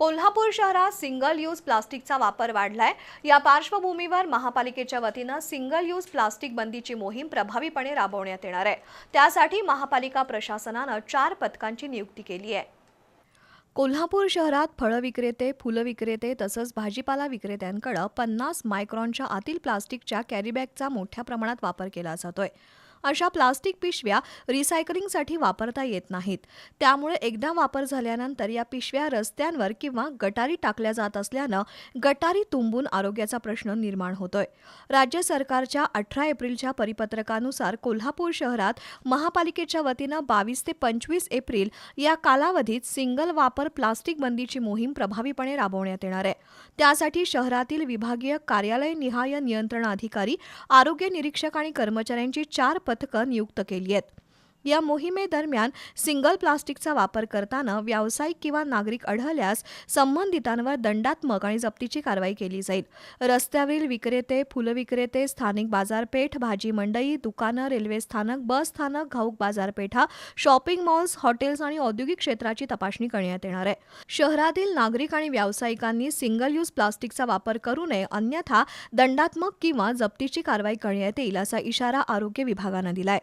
कोल्हापूर शहरात single use प्लास्टिकचा वापर वाढलाय. या पार्श्वभूमीवर महापालिकेच्या वतीनं सिंगल यूज प्लास्टिक बंदीची मोहीम प्रभावीपणे राबवण्यात येणार आहे. त्यासाठी महापालिका प्रशासनानं चार पथकांची नियुक्ती केली आहे. कोल्हापूर शहरात फळं विक्रेते फुलं विक्रेते तसंच भाजीपाला विक्रेत्यांकडं पन्नास मायक्रॉनच्या आतील प्लास्टिकच्या कॅरीबॅगचा मोठ्या प्रमाणात वापर केला जातोय. अशा प्लास्टिक पिशव्या रिसायकलिंगसाठी वापरता येत नाहीत. त्यामुळे एकदा वापर झाल्यानंतर या पिशव्या रस्त्यांवर किंवा गटारी टाकल्या जात असल्यानं गटारी तुंबून आरोग्याचा प्रश्न निर्माण होतोय. राज्य सरकारच्या अठरा एप्रिलच्या परिपत्रकानुसार कोल्हापूर शहरात महापालिकेच्या वतीनं बावीस ते पंचवीस एप्रिल या कालावधीत सिंगल वापर प्लास्टिक बंदीची मोहीम प्रभावीपणे राबवण्यात येणार आहे. त्यासाठी शहरातील विभागीय कार्यालय निहाय नियंत्रण अधिकारी आरोग्य निरीक्षक आणि कर्मचाऱ्यांची चार पथकं नियुक्त केली आहेत. या मोहिमेदरम्यान सिंगल प्लास्टिकचा वापर करताना व्यावसायिक किंवा नागरिक आढळल्यास संबंधितांवर दंडात्मक आणि जप्तीची कारवाई केली जाईल. रस्त्यावरील विक्रेते फुलविक्रेते स्थानिक बाजारपेठ भाजी मंडई दुकानं रेल्वे स्थानक बस स्थानक घाऊक बाजारपेठा शॉपिंग मॉल्स हॉटेल्स आणि औद्योगिक क्षेत्राची तपासणी करण्यात येणार आहे. शहरातील नागरिक आणि व्यावसायिकांनी सिंगल यूज प्लास्टिकचा वापर करू नये अन्यथा दंडात्मक किंवा जप्तीची कारवाई करण्यात येईल असा इशारा आरोग्य विभागानं दिलाय.